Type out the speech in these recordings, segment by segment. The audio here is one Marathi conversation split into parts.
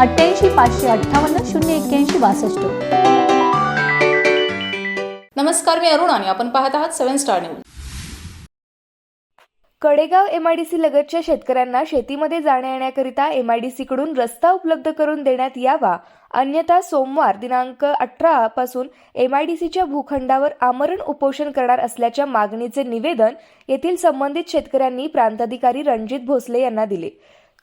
अठ्ठ्याऐंशी पाचशे अठ्ठावन्न शून्य एक्क्याऐंशी बासष्ट. नमस्कार मी अरुण आणि आपण पाहत आहात seven star news. Kadegaon MIDC लगतच्या शेतकऱ्यांना शेतीमध्ये जाण्या येण्याकरिता एमआयडीसी कडून रस्ता उपलब्ध करून देण्यात यावा. अन्यथा सोमवार दिनांक अठरा पासून एमआयडीसीच्या भूखंडावर आमरण उपोषण करणार असल्याच्या मागणीचे निवेदन येथील संबंधित शेतकऱ्यांनी प्रांताधिकारी रणजित भोसले यांना दिले.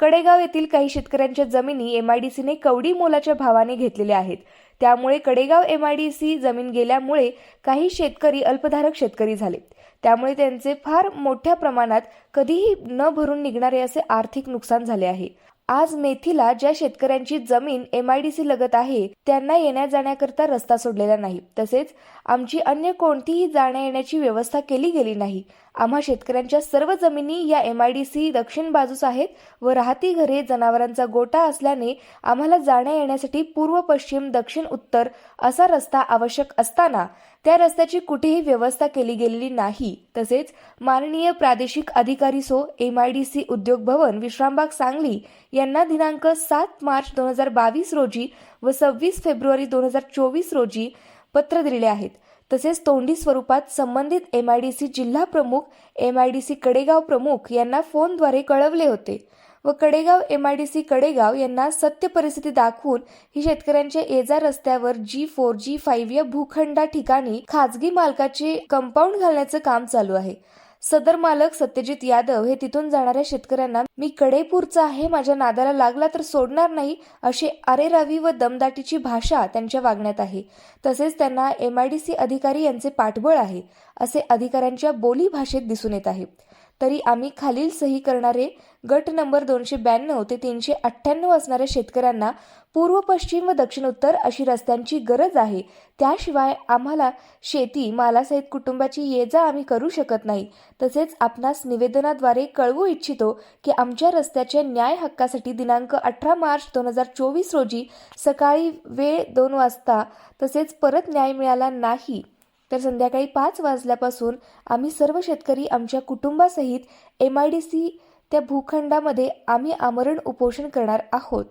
कडेगाव येथील काही शेतकऱ्यांच्या जमिनी एमआयडीसीने कवडी मोलाच्या भावाने घेतलेल्या आहेत. त्यामुळे कडेगाव एमआयडीसी जमीन गेल्यामुळे काही शेतकरी अल्पधारक शेतकरी झाले. त्यामुळे त्यांचे फार मोठ्या प्रमाणात कधीही न भरून निघणारे असे आर्थिक नुकसान झाले आहे. आज मेथीला ज्या शेतकऱ्यांची जमीन एमआयडीसी लगत आहे त्यांना येण्या जाण्याकरता रस्ता सोडलेला नाही. तसेच आमची अन्य कोणतीही जाण्या येण्याची व्यवस्था केली गेली नाही. आम्हा शेतकऱ्यांच्या सर्व जमिनी या एम आय डी सी दक्षिण बाजूस आहेत व राहती घरे जनावरांचा गोटा असल्याने आम्हाला जाण्या येण्यासाठी पूर्व पश्चिम दक्षिण उत्तर असा रस्ता आवश्यक असताना त्या रस्त्याची कुठेही व्यवस्था केली गेलेली नाही. तसेच माननीय प्रादेशिक अधिकारी so M I D C Udyog Bhavan Vishrambag Sangli यांना दिनांक सात मार्च दोन हजार बावीस रोजी व सव्वीस फेब्रुवारी दोन हजार चोवीस रोजी पत्र दिलेले आहेत. तसेच तोंडी स्वरूपात संबंधित एम आयडीसी जिल्हा प्रमुख एम आयडीसी कडेगाव प्रमुख यांना फोनद्वारे कळवले होते व कडेगाव एम आयडीसी कडेगाव यांना सत्य परिस्थिती दाखवून ही शेतकऱ्यांच्या एजा रस्त्यावर जी फोर जी फाईव्ह या भूखंडा ठिकाणी खाजगी मालकाचे कंपाऊंड घालण्याचं काम चालू आहे. सदर मालक सत्यजित यादव हे तिथून जाणाऱ्या शेतकऱ्यांना मी कडेपूरचा आहे माझ्या नादाला लागला तर सोडणार नाही अशी अरेरावी व दमदाटीची भाषा त्यांच्या वागण्यात आहे. तसेच त्यांना एमआयडीसी अधिकारी यांचे पाठबळ आहे असे अधिकाऱ्यांच्या बोली भाषेत दिसून येत आहे. तरी आम्ही खालील सही करणारे गट नंबर दोनशे ब्याण्णव ते तीनशे अठ्ठ्याण्णव असणाऱ्या शेतकऱ्यांना पूर्व पश्चिम व दक्षिण उत्तर अशी रस्त्यांची गरज आहे. त्याशिवाय आम्हाला शेती मालासहित कुटुंबाची ये जा आम्ही करू शकत नाही. तसेच आपणास निवेदनाद्वारे कळवू इच्छितो की आमच्या रस्त्याच्या न्याय हक्कासाठी दिनांक अठरा मार्च दोन हजार चोवीस रोजी सकाळी वेळ दोन वाजता तसेच परत न्याय मिळाला नाही. तर संध्याकाळी पाच वाजल्यापासून आम्ही सर्व शेतकरी आमच्या कुटुंबासहित एम आय डी सी त्या भूखंडामध्ये आम्ही आमरण उपोषण करणार आहोत.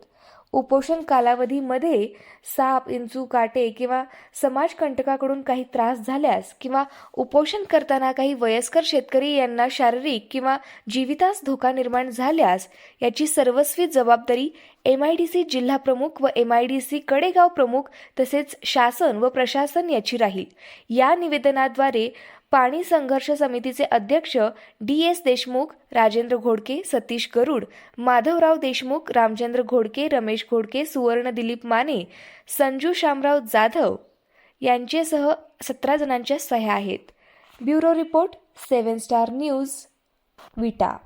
उपोषण कालावधीमध्ये साप इंचू काटे किंवा समाजकंटकाकडून काही त्रास झाल्यास किंवा उपोषण करताना काही वयस्कर शेतकरी यांना शारीरिक किंवा जीवितास धोका निर्माण झाल्यास याची सर्वस्वी जबाबदारी एम आय डी सी जिल्हा प्रमुख व M I D C Kadegaon प्रमुख तसेच शासन व प्रशासन याची राहील. या निवेदनाद्वारे पाणी संघर्ष समितीचे अध्यक्ष डी एस देशमुख राजेंद्र घोडके सतीश गरुड माधवराव देशमुख रामचंद्र घोडके रमेश घोडके सुवर्ण दिलीप माने संजू शामराव जाधव यांचेसह सतरा जणांच्या सह्या आहेत. Bureau report seven star news Vita.